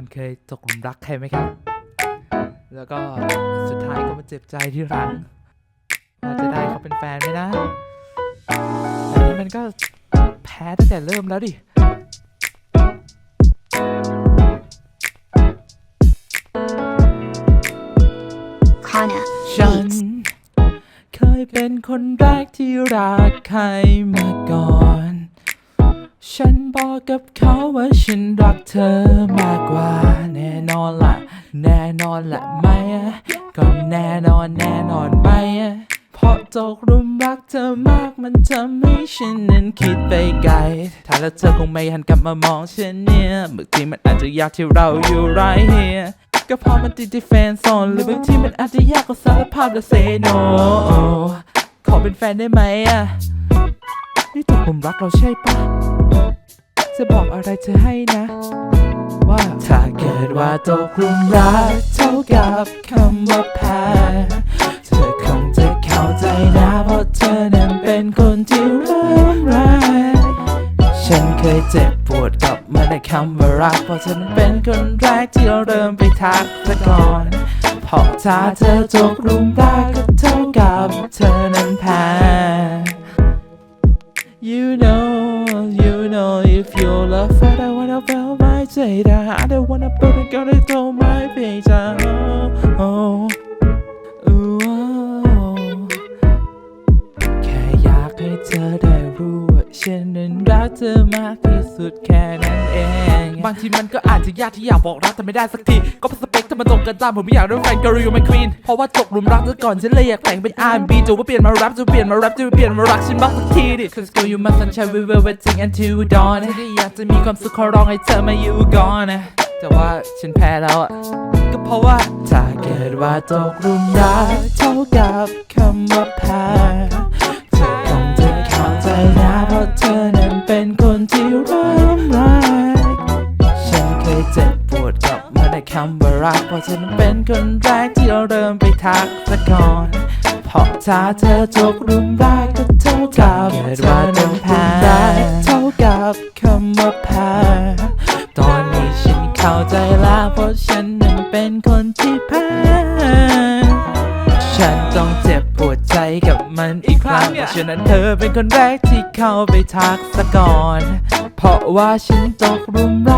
คุณเคยตกหลุมรักใครไหมครับ แล้วก็สุดท้ายก็มาเจ็บใจที่หลังว่าจะได้เขาเป็นแฟนไหมนะอันนี้มันก็แพ้ตั้งแต่เริ่มแล้วดิ Kana ฉันเคยเป็นคนแรกที่รักใครมาก่อน ฉันบอกกับเขาว่าฉันรักเธอมากกว่า แน่นอนละแน่นอนละไหมอะก็แน่นอนแน่นอนไหมอะเพราะตกหลุมรักเธอมากมันทำให้ฉันนั้นคิดไปไกล ถ้าแล้วเธอคงไม่หันกลับมามองฉันเนี่ยบางทีมันอาจจะยากที่เราอยู่ไรเฮียก็เพราะมันติดที่แฟนโซนหรือบางทีมันอาจจะยากกว่าสารภาพและเซโนขอเป็นแฟนได้ไหมอะนี่ตกผมรักเราใช่ปะ จะบอกอะไรเธอให้นะ ว่าถ้าเกิดว่าตกหลุมรักเท่ากับคำว่าแพ้เธอคงจะเข้าใจนะเพราะเธอนั้นเป็นคนที่ร้ายแรงฉันเคยเจ็บปวดกับมันในคำว่ารักเพราะเธอนั้นเป็นคนแรกที่เราเริ่มไปทักซะก่อนพราะถ้าเธอตกหลุมรักก็เท่ากับเธอนั้นแพ้ You know, you know, if your love I don't wanna feel my data. I don't wanna put it, gonna throw my face out. Oh, oh, oh. แค่อยากให้เธอได้รู้ ฉันนั้นรักเธอมากที่สุดแค่นั้นเอง บางทีมันก็อาจจะยากที่อยากบอกรักแต่ไม่ได้สักที ก็เพราะสเปคเธอมันตรงกันตามผมไม่อยากได้แฟนก็รีวิวไม่ควีนเพราะว่าตกหลุมรักเธอก่อนฉันเลยอยากแต่งเป็น R&B จะว่าเปลี่ยนมาแรปจะเปลี่ยนมาแรปจะเปลี่ยนมารักฉันบ้างสักทีดิ Cause girl you must sunshine we will waiting until dawn ที่อยากจะมีความสุขขอร้องให้เธอมาอยู่ก่อนนะแต่ว่าฉันแพ้แล้วอะก็เพราะว่าถ้าเกิดว่าตกหลุมรักเท่ากับคำว่าแพ้ คนที่ร้ายแรงฉันเคยเจ็บปวดกับมันในคำว่ารักเพราะฉันเป็นคนแรกที่เราเริ่มไปทักซะก่อนพราะถ้าเธอตกหลุมรักก็เท่ากับเกิดว่าต้องแพ้เท่ากับคำว่าแพ้ตอนนี้ฉันเข้าใจแล้วเพราะฉันนั้นเป็นคนที่แพ้ ฉันต้องเจ็บปวดใจกับมันอีกครั้งเพราะฉะนั้นเธอเป็นคนแรกที่เข้าไปทักซะก่อน เพราะว่าฉันตกรุมรัก